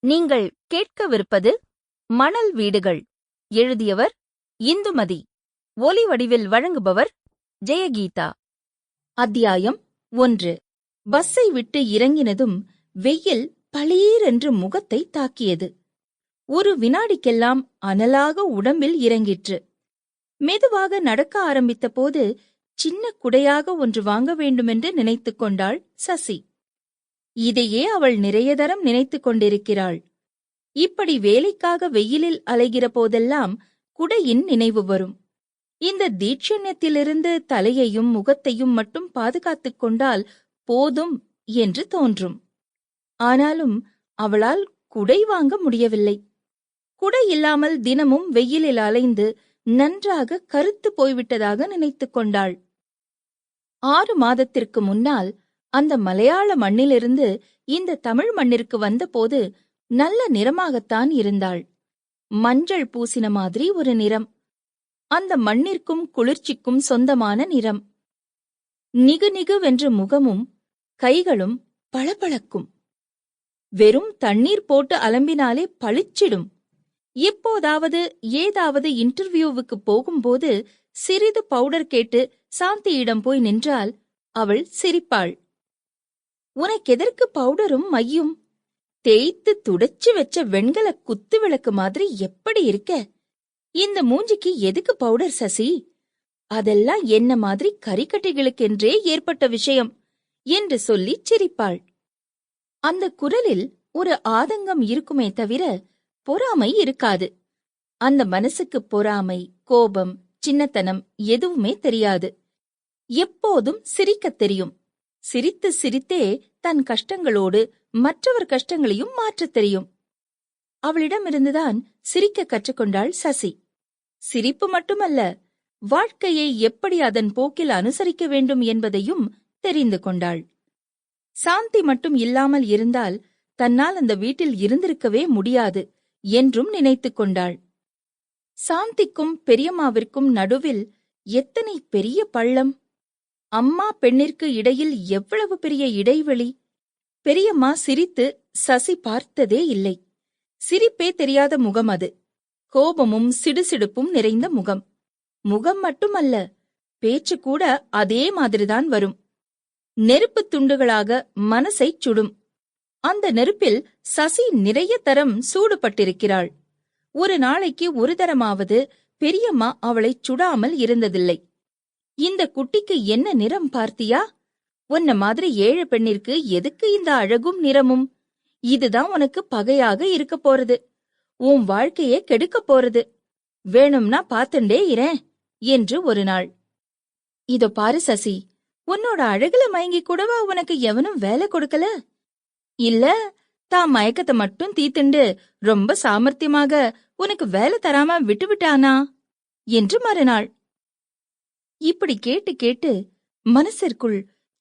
நீங்கள் கேட்கவிருப்பது மணல் வீடுகள். எழுதியவர் இந்துமதி. ஒலி வடிவில் வழங்குபவர் ஜெயகீதா. அத்தியாயம் ஒன்று. பஸ்ஸை விட்டு இறங்கினதும் வெயில் பளீரென்று முகத்தை தாக்கியது. ஒரு வினாடிக்கெல்லாம் அனலாக உடம்பில் இறங்கிற்று. மெதுவாக நடக்க ஆரம்பித்த போது சின்ன குடையாக ஒன்று வாங்க வேண்டுமென்று நினைத்துக் கொண்டாள் சசி. இதையே அவள் நிறைய தரம் நினைத்துக் கொண்டிருக்கிறாள். இப்படி வேலைக்காக வெயிலில் அலைகிற போதெல்லாம் குடையின் நினைவு வரும். இந்த தீட்சண்யத்திலிருந்து தலையையும் முகத்தையும் மட்டும் பாதுகாத்துக் கொண்டால் போதும் என்று தோன்றும். ஆனாலும் அவளால் குடை வாங்க முடியவில்லை. குடை இல்லாமல் தினமும் வெயிலில் அலைந்து நன்றாக கருத்து போய்விட்டதாக நினைத்துக் கொண்டாள். ஆறு மாதத்திற்கு முன்னால் அந்த மலையாள மண்ணிலிருந்து இந்த தமிழ் மண்ணிற்கு வந்தபோது நல்ல நிறமாகத்தான் இருந்தாள். மஞ்சள் பூசின மாதிரி ஒரு நிறம். அந்த மண்ணிற்கும் குளிர்ச்சிக்கும் சொந்தமான நிறம். நிகு நிகுவென்ற முகமும் கைகளும் பளபளக்கும். வெறும் தண்ணீர் போட்டு அலம்பினாலே பளிச்சிடும். எப்போதாவது ஏதாவது இன்டர்வியூவுக்கு போகும்போது சிறிது பவுடர் கேட்டு சாந்தியிடம் போய் நின்றால் அவள் சிரிப்பாள். உனக்கெதற்கு பவுடரும் மையும். தேய்த்து துடைச்சு வச்ச வெண்கல குத்து விளக்கு மாதிரி எப்படி இருக்க? இந்த மூஞ்சிக்கு எதுக்கு பவுடர் சசி? அதெல்லாம் என்ன மாதிரி கரிக்கட்டைகளுக்கென்றே ஏற்பட்ட விஷயம் என்று சொல்லி சிரிப்பாள். அந்த குரலில் ஒரு ஆதங்கம் இருக்குமே தவிர பொறாமை இருக்காது. அந்த மனசுக்கு பொறாமை கோபம் சின்னத்தனம் எதுவுமே தெரியாது. எப்போதும் சிரிக்கத் தெரியும். சிரித்து சிரித்தே தன் கஷ்டங்களோடு மற்றவர் கஷ்டங்களையும் மாற்றத் தெரியும். அவளிடமிருந்துதான் சிரிக்க கற்றுக்கொண்டாள் சசி. சிரிப்பு மட்டுமல்ல வாழ்க்கையை எப்படி அதன் போக்கில் அனுசரிக்க வேண்டும் என்பதையும் தெரிந்து கொண்டாள். சாந்தி மட்டும் இல்லாமல் இருந்தால் தன்னால் அந்த வீட்டில் இருந்திருக்கவே முடியாது என்றும் நினைத்துக் கொண்டாள். சாந்திக்கும் பெரியம்மாவிற்கும் நடுவில் எத்தனை பெரிய பள்ளம்! அம்மா பெண்ணிற்கு இடையில் எவ்வளவு பெரிய இடைவெளி? பெரியம்மா சிரித்து சசி பார்த்ததே இல்லை. சிரிப்பே தெரியாத முகம் அது. கோபமும் சிடுசிடுப்பும் நிறைந்த முகம். முகம் மட்டுமல்ல பேச்சு கூட அதே மாதிரிதான் வரும். நெருப்புத் துண்டுகளாக மனசைச் சுடும். அந்த நெருப்பில் சசி நிறைய தரம் சூடுபட்டிருக்கிறாள். ஒரு நாளைக்கு ஒரு தரமாவது பெரியம்மா அவளைச் சுடாமல் இருந்ததில்லை. இந்த குட்டிக்கு என்ன நிறம் பார்த்தியா? உன்ன மாதிரி ஏழு பெண்ணிற்கு எதுக்கு இந்த அழகும் நிறமும்? இதுதான் உனக்கு பகையாக இருக்க போறது. உன் வாழ்க்கையே கெடுக்கப் போறது. வேணும்னா பாத்துண்டே இரேன் என்று ஒரு நாள். இதோ பாரு சசி உன்னோட அழகுல மயங்கி கூடவா உனக்கு எவனும் வேலை கொடுக்கல? இல்ல தான் மயக்கத்தை மட்டும் தீத்துண்டு ரொம்ப சாமர்த்தியமாக உனக்கு வேலை தராம விட்டுவிட்டானா? என்று மறுநாள். இப்படி கேட்டு கேட்டு மனசிற்குள்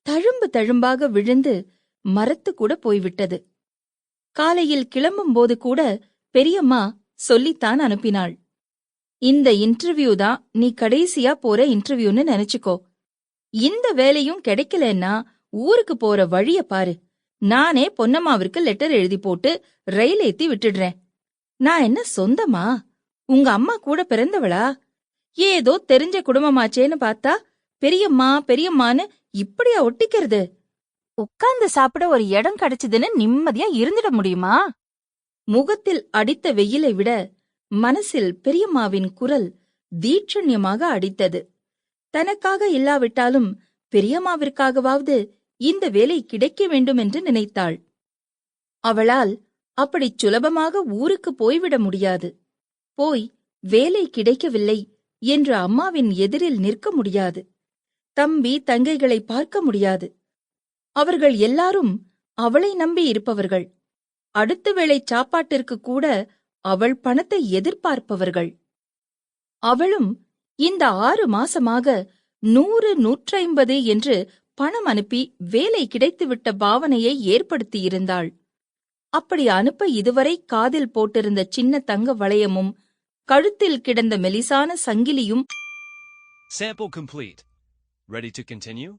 தழும்பு தழும்பாக விழுந்து மரத்து கூட போய்விட்டது. காலையில் கிளம்பும் போது கூட பெரியம்மா சொல்லித்தான் அனுப்பினாள். இந்த இன்டர்வியூ தான் நீ கடைசியா போற இன்டர்வியூன்னு நினைச்சுக்கோ. இந்த வேலையும் கிடைக்கலன்னா ஊருக்கு போற வழிய பாரு. நானே பொன்னம்மாவிற்கு லெட்டர் எழுதி போட்டு ரயில் ஏத்தி விட்டுடுறேன். நான் என்ன சொந்தமா? உங்க அம்மா கூட பிறந்தவளா? ஏதோ தெரிஞ்ச குடும்பமாச்சேன்னு பார்த்தா பெரியம்மா பெரியம்மான்னு இப்படியா ஒட்டிக்கிறது? உட்கார்ந்து சாப்பிட ஒரு இடம் கிடைச்சதுன்னு நிம்மதியா இருந்துட முடியுமா? முகத்தில் அடித்த வெயிலை விட மனசில் பெரியம்மாவின் குரல் தீட்சண்யமாக அடித்தது. தனக்காக இல்லாவிட்டாலும் பெரியம்மாவிற்காகவாவது இந்த வேலை கிடைக்க வேண்டும் என்று நினைத்தாள். அவளால் அப்படிச் சுலபமாக ஊருக்கு போய்விட முடியாது. போய் வேலை கிடைக்கவில்லை. என்று அம்மாவின் எதிரில் நிற்க முடியாது. தம்பி தங்கைகளை பார்க்க முடியாது. அவர்கள் எல்லாரும் அவளை நம்பி இருப்பவர்கள். அடுத்த வேளை சாப்பாட்டிற்கு கூட அவள் பணத்தை எதிர்பார்ப்பவர்கள். அவளும் இந்த ஆறு மாசமாக நூறு நூற்றைம்பது என்று பணம் அனுப்பி வேலை கிடைத்துவிட்ட பாவனையை ஏற்படுத்தியிருந்தாள். அப்படி அனுப்ப இதுவரை காதில் போட்டிருந்த சின்ன தங்க வளையமும் கழுத்தில் கிடந்த மெலிசான சங்கிலியும் Sample complete. Ready to continue?